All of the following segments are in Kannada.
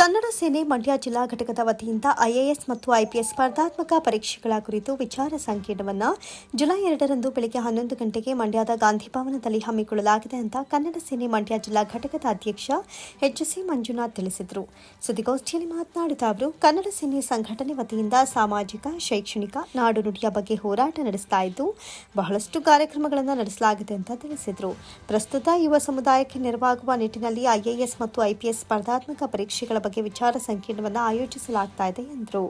ಕನ್ನಡ ಸೇನೆ ಮಂಡ್ಯ ಜಿಲ್ಲಾ ಘಟಕದ ವತಿಯಿಂದ ಐಎಎಸ್ ಮತ್ತು ಐಪಿಎಸ್ ಸ್ಪರ್ಧಾತ್ಮಕ ಪರೀಕ್ಷೆಗಳ ಕುರಿತು ವಿಚಾರ ಸಂಕಿರಣವನ್ನು ಜುಲೈ ಎರಡರಂದು ಬೆಳಗ್ಗೆ ಹನ್ನೊಂದು ಗಂಟೆಗೆ ಮಂಡ್ಯದ ಗಾಂಧಿ ಭವನದಲ್ಲಿ ಹಮ್ಮಿಕೊಳ್ಳಲಾಗಿದೆ ಅಂತ ಕನ್ನಡ ಸೇನೆ ಮಂಡ್ಯ ಜಿಲ್ಲಾ ಘಟಕದ ಅಧ್ಯಕ್ಷ ಎಚ್ಎಸ್ಸಿ ಮಂಜುನಾಥ್ ತಿಳಿಸಿದರು. ಸುದ್ದಿಗೋಷ್ಠಿಯಲ್ಲಿ ಮಾತನಾಡಿದ ಅವರು, ಕನ್ನಡ ಸೇನೆ ಸಂಘಟನೆ ವತಿಯಿಂದ ಸಾಮಾಜಿಕ, ಶೈಕ್ಷಣಿಕ, ನಾಡು ನುಡಿಯ ಬಗ್ಗೆ ಹೋರಾಟ ನಡೆಸ್ತಾ ಇದ್ದು, ಬಹಳಷ್ಟು ಕಾರ್ಯಕ್ರಮಗಳನ್ನು ನಡೆಸಲಾಗಿದೆ ಅಂತ ತಿಳಿಸಿದರು. ಪ್ರಸ್ತುತ ಯುವ ಸಮುದಾಯಕ್ಕೆ ನೆರವಾಗುವ ನಿಟ್ಟಿನಲ್ಲಿ ಐಎಎಸ್ ಮತ್ತು ಐಪಿಎಸ್ ಸ್ಪರ್ಧಾತ್ಮಕ ಪರೀಕ್ಷೆಗಳ ಬಗ್ಗೆ ವಿಚಾರ ಸಂಕಿರಣವನ್ನು ಆಯೋಜಿಸಲಾಗ್ತಾ ಇದೆ ಎಂದರು.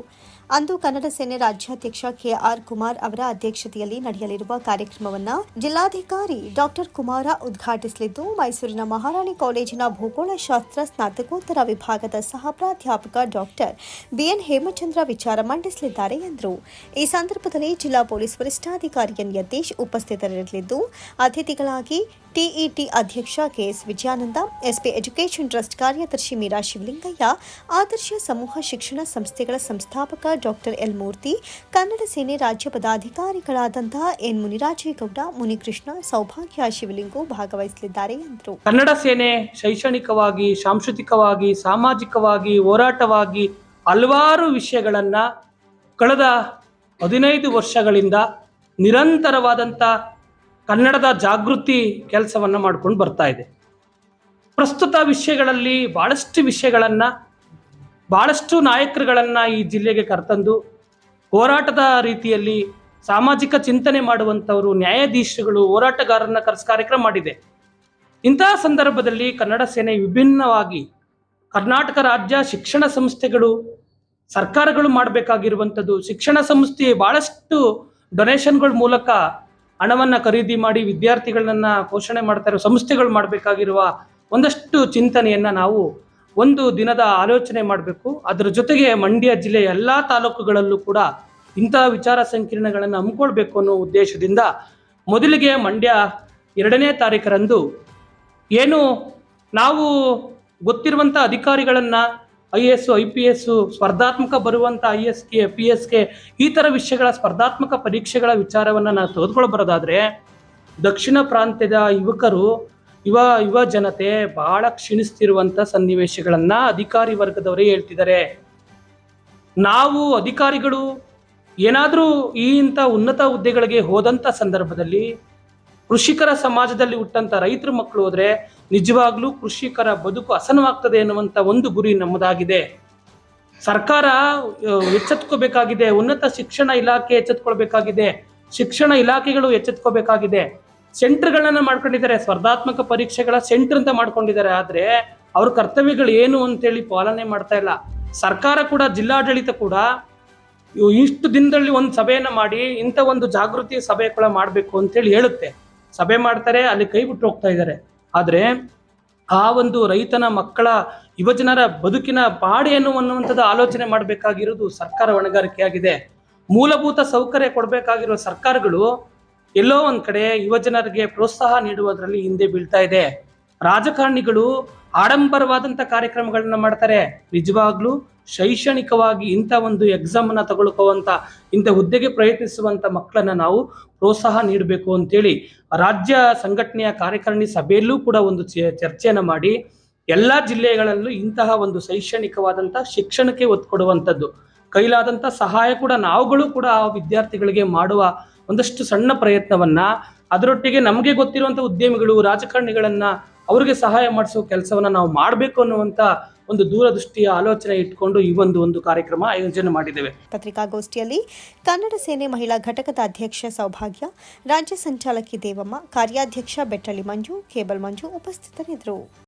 ಅಂದು ಕನ್ನಡ ಸೇನೆ ರಾಜ್ಯಾಧ್ಯಕ್ಷ ಕೆಆರ್ ಕುಮಾರ್ ಅವರ ಅಧ್ಯಕ್ಷತೆಯಲ್ಲಿ ನಡೆಯಲಿರುವ ಕಾರ್ಯಕ್ರಮವನ್ನು ಜಿಲ್ಲಾಧಿಕಾರಿ ಡಾಕ್ಟರ್ ಕುಮಾರ ಉದ್ಘಾಟಿಸಲಿದ್ದು, ಮೈಸೂರಿನ ಮಹಾರಾಣಿ ಕಾಲೇಜಿನ ಭೂಗೋಳಶಾಸ್ತ್ರ ಸ್ನಾತಕೋತ್ತರ ವಿಭಾಗದ ಸಹ ಪ್ರಾಧ್ಯಾಪಕ ಡಾಕ್ಟರ್ ಬಿಎನ್ ಹೇಮಚಂದ್ರ ವಿಚಾರ ಮಂಡಿಸಲಿದ್ದಾರೆ ಎಂದರು. ಈ ಸಂದರ್ಭದಲ್ಲಿ ಜಿಲ್ಲಾ ಪೊಲೀಸ್ ವರಿಷ್ಠಾಧಿಕಾರಿ ಎನ್ ಯತೀಶ್ ಉಪಸ್ಥಿತರಿರಲಿದ್ದು, ಅತಿಥಿಗಳಾಗಿ ಟಿಇಟಿ ಅಧ್ಯಕ್ಷ KS Vijayananda, SP education trust ಕಾರ್ಯದರ್ಶಿ ಮೀರಾ ಶಿವಲಿಂಗಯ್ಯ, ಆದರ್ಶ ಸಮೂಹ ಶಿಕ್ಷಣ ಸಂಸ್ಥೆಗಳ ಸಂಸ್ಥಾಪಕ ಡಾಕ್ಟರ್ ಎಲ್ ಮೂರ್ತಿ, ಕನ್ನಡ ಸೇನೆ ರಾಜ್ಯ ಪದಾಧಿಕಾರಿಗಳಾದಂತಹ ಎನ್ ಮುನಿರಾಜೇಗೌಡ, ಮುನಿಕೃಷ್ಣ, ಸೌಭಾಗ್ಯ ಶಿವಲಿಂಗು ಭಾಗವಹಿಸಲಿದ್ದಾರೆ ಎಂದರು. ಕನ್ನಡ ಸೇನೆ ಶೈಕ್ಷಣಿಕವಾಗಿ, ಸಾಂಸ್ಕೃತಿಕವಾಗಿ, ಸಾಮಾಜಿಕವಾಗಿ ಹೋರಾಟವಾಗಿ ಹಲವಾರು ವಿಷಯಗಳನ್ನು ಕಳೆದ ಹದಿನೈದು ವರ್ಷಗಳಿಂದ ನಿರಂತರವಾದಂಥ ಕನ್ನಡದ ಜಾಗೃತಿ ಕೆಲಸವನ್ನು ಮಾಡ್ಕೊಂಡು ಬರ್ತಾ ಇದೆ. ಪ್ರಸ್ತುತ ವಿಷಯಗಳಲ್ಲಿ ಭಾಳಷ್ಟು ವಿಷಯಗಳನ್ನು ಭಾಳಷ್ಟು ನಾಯಕರುಗಳನ್ನು ಈ ಜಿಲ್ಲೆಗೆ ಕರೆತಂದು ಹೋರಾಟದ ರೀತಿಯಲ್ಲಿ ಸಾಮಾಜಿಕ ಚಿಂತನೆ ಮಾಡುವಂಥವರು ನ್ಯಾಯಾಧೀಶಗಳು ಹೋರಾಟಗಾರರನ್ನ ಕರೆಸ ಕಾರ್ಯಕ್ರಮ ಮಾಡಿದೆ. ಇಂತಹ ಸಂದರ್ಭದಲ್ಲಿ ಕನ್ನಡ ಸೇನೆ ವಿಭಿನ್ನವಾಗಿ ಕರ್ನಾಟಕ ರಾಜ್ಯ ಶಿಕ್ಷಣ ಸಂಸ್ಥೆಗಳು, ಸರ್ಕಾರಗಳು ಮಾಡಬೇಕಾಗಿರುವಂಥದ್ದು. ಶಿಕ್ಷಣ ಸಂಸ್ಥೆ ಭಾಳಷ್ಟು ಡೊನೇಷನ್ಗಳ ಮೂಲಕ ಹಣವನ್ನು ಖರೀದಿ ಮಾಡಿ ವಿದ್ಯಾರ್ಥಿಗಳನ್ನ ಪೋಷಣೆ ಮಾಡ್ತಾ ಇರೋ ಸಂಸ್ಥೆಗಳು ಮಾಡಬೇಕಾಗಿರುವ ಒಂದಷ್ಟು ಚಿಂತನೆಯನ್ನು ನಾವು ಒಂದು ದಿನದ ಆಲೋಚನೆ ಮಾಡಬೇಕು. ಅದರ ಜೊತೆಗೆ ಮಂಡ್ಯ ಜಿಲ್ಲೆಯ ಎಲ್ಲ ತಾಲೂಕುಗಳಲ್ಲೂ ಕೂಡ ಇಂತಹ ವಿಚಾರ ಸಂಕಿರಣಗಳನ್ನು ಹಮ್ಮಿಕೊಳ್ಬೇಕು ಅನ್ನೋ ಉದ್ದೇಶದಿಂದ ಮೊದಲಿಗೆ ಮಂಡ್ಯ ಎರಡನೇ ತಾರೀಕರಂದು ಏನು ನಾವು ಗೊತ್ತಿರುವಂಥ ಅಧಿಕಾರಿಗಳನ್ನು I A S I P S ಸ್ಪರ್ಧಾತ್ಮಕ ಬರುವಂಥ I S K P S K ಈ ಥರ ವಿಷಯಗಳ ಸ್ಪರ್ಧಾತ್ಮಕ ಪರೀಕ್ಷೆಗಳ ವಿಚಾರವನ್ನು ನಾವು ತೆಗೆದುಕೊಂಡು ದಕ್ಷಿಣ ಪ್ರಾಂತ್ಯದ ಯುವಕರು, ಯುವ ಯುವ ಜನತೆ ಬಹಳ ಕ್ಷೀಣಿಸ್ತಿರುವಂಥ ಸನ್ನಿವೇಶಗಳನ್ನು ಅಧಿಕಾರಿ ವರ್ಗದವರೇ ಹೇಳ್ತಿದ್ದಾರೆ. ನಾವು ಅಧಿಕಾರಿಗಳು ಏನಾದರೂ ಈ ಇಂಥ ಉನ್ನತ ಹುದ್ದೆಗಳಿಗೆ ಹೋದಂಥ ಸಂದರ್ಭದಲ್ಲಿ ಕೃಷಿಕರ ಸಮಾಜದಲ್ಲಿ ಹುಟ್ಟಂಥ ರೈತರ ಮಕ್ಕಳು ಹೋದ್ರೆ ನಿಜವಾಗ್ಲೂ ಕೃಷಿಕರ ಬದುಕು ಹಸನವಾಗ್ತದೆ ಎನ್ನುವಂತ ಒಂದು ಗುರಿ ನಮ್ಮದಾಗಿದೆ. ಸರ್ಕಾರ ಎಚ್ಚೆತ್ಕೋಬೇಕಾಗಿದೆ, ಉನ್ನತ ಶಿಕ್ಷಣ ಇಲಾಖೆ ಎಚ್ಚೆತ್ಕೊಳ್ಬೇಕಾಗಿದೆ, ಶಿಕ್ಷಣ ಇಲಾಖೆಗಳು ಎಚ್ಚೆತ್ಕೋಬೇಕಾಗಿದೆ ಸೆಂಟರ್ಗಳನ್ನ ಮಾಡ್ಕೊಂಡಿದ್ದಾರೆ, ಸ್ಪರ್ಧಾತ್ಮಕ ಪರೀಕ್ಷೆಗಳ ಸೆಂಟರ್ ಅಂತ ಮಾಡ್ಕೊಂಡಿದ್ದಾರೆ, ಆದ್ರೆ ಅವ್ರ ಕರ್ತವ್ಯಗಳು ಏನು ಅಂತೇಳಿ ಪಾಲನೆ ಮಾಡ್ತಾ ಇಲ್ಲ. ಸರ್ಕಾರ ಕೂಡ, ಜಿಲ್ಲಾಡಳಿತ ಕೂಡ ಇಷ್ಟು ದಿನದಲ್ಲಿ ಒಂದು ಸಭೆಯನ್ನು ಮಾಡಿ, ಇಂಥ ಒಂದು ಜಾಗೃತಿ ಸಭೆ ಕೂಡ ಮಾಡಬೇಕು ಅಂತೇಳಿ ಹೇಳುತ್ತೆ. ಸಭೆ ಮಾಡ್ತಾರೆ, ಅಲ್ಲಿ ಕೈ ಬಿಟ್ಟು ಹೋಗ್ತಾ ಇದ್ದಾರೆ. ಆದರೆ ಆ ಒಂದು ರೈತನ ಮಕ್ಕಳ ಯುವಜನರ ಬದುಕಿನ ಪಾಡೇನು ಅನ್ನುವಂಥದ್ದು ಆಲೋಚನೆ ಮಾಡಬೇಕಾಗಿರೋದು ಸರ್ಕಾರ ಹೊಣೆಗಾರಿಕೆಯಾಗಿದೆ. ಮೂಲಭೂತ ಸೌಕರ್ಯ ಕೊಡಬೇಕಾಗಿರೋ ಸರ್ಕಾರಗಳು ಎಲ್ಲೋ ಒಂದು ಕಡೆ ಯುವಜನರಿಗೆ ಪ್ರೋತ್ಸಾಹ ನೀಡುವುದರಲ್ಲಿ ಹಿಂದೆ ಬೀಳ್ತಾ ಇದೆ. ರಾಜಕಾರಣಿಗಳು ಆಡಂಬರವಾದಂಥ ಕಾರ್ಯಕ್ರಮಗಳನ್ನ ಮಾಡ್ತಾರೆ. ನಿಜವಾಗ್ಲೂ ಶೈಕ್ಷಣಿಕವಾಗಿ ಇಂಥ ಒಂದು ಎಕ್ಸಾಮ್ ಅನ್ನ ತಗೊಳ್ಕೋವಂತ ಇಂಥ ಹುದ್ದೆಗೆ ಪ್ರಯತ್ನಿಸುವಂತ ಮಕ್ಕಳನ್ನ ನಾವು ಪ್ರೋತ್ಸಾಹ ನೀಡಬೇಕು ಅಂತೇಳಿ ರಾಜ್ಯ ಸಂಘಟನೆಯ ಕಾರ್ಯಕಾರಿಣಿ ಸಭೆಯಲ್ಲೂ ಕೂಡ ಒಂದು ಚರ್ಚೆಯನ್ನ ಮಾಡಿ ಎಲ್ಲ ಜಿಲ್ಲೆಗಳಲ್ಲೂ ಇಂತಹ ಒಂದು ಶೈಕ್ಷಣಿಕವಾದಂಥ ಶಿಕ್ಷಣಕ್ಕೆ ಒತ್ತು ಕೊಡುವಂಥದ್ದು ಕೈಲಾದಂಥ ಸಹಾಯ ಕೂಡ ನಾವುಗಳು ಕೂಡ ಆ ವಿದ್ಯಾರ್ಥಿಗಳಿಗೆ ಮಾಡುವ ಒಂದಷ್ಟು ಸಣ್ಣ ಪ್ರಯತ್ನವನ್ನ, ಅದರೊಟ್ಟಿಗೆ ನಮಗೆ ಗೊತ್ತಿರುವಂಥ ಉದ್ಯಮಿಗಳು, ರಾಜಕಾರಣಿಗಳನ್ನು ಅವರಿಗೆ ಸಹಾಯ ಮಾಡಿಸುವ ಕೆಲಸವನ್ನ ನಾವು ಮಾಡಬೇಕು ಅನ್ನುವಂಥ ಒಂದು ದೂರದೃಷ್ಟಿಯ ಆಲೋಚನೆ ಇಟ್ಕೊಂಡು ಈ ಒಂದು ಒಂದು ಕಾರ್ಯಕ್ರಮ ಆಯೋಜನೆ ಮಾಡಿದ್ದೇವೆ. ಪತ್ರಿಕಾಗೋಷ್ಠಿಯಲ್ಲಿ ಕನ್ನಡ ಸೇನೆ ಮಹಿಳಾ ಘಟಕದ ಅಧ್ಯಕ್ಷ ಸೌಭಾಗ್ಯ, ರಾಜ್ಯ ಸಂಚಾಲಕಿ ದೇವಮ್ಮ, ಕಾರ್ಯಾಧ್ಯಕ್ಷ ಬೆಟ್ಟಳ್ಳಿ ಮಂಜು, ಕೇಬಲ್ ಮಂಜು ಉಪಸ್ಥಿತರಿದ್ದರು.